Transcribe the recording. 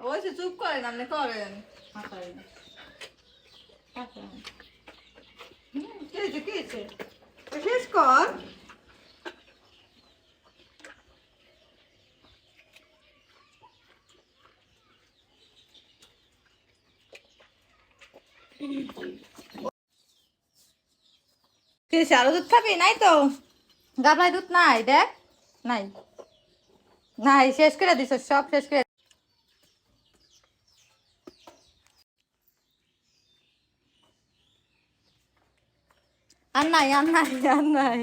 ওই সে চুপ করেন আপনি করেন। শেষ কর। হয়েছে? আরও দুধ খাবি? নাই তো। গাবলায় দুধ নাই, দেখ। নাই। নাই, শেষ করে দিছ, সব শেষ করে আর নাই আর নাই আর নাই।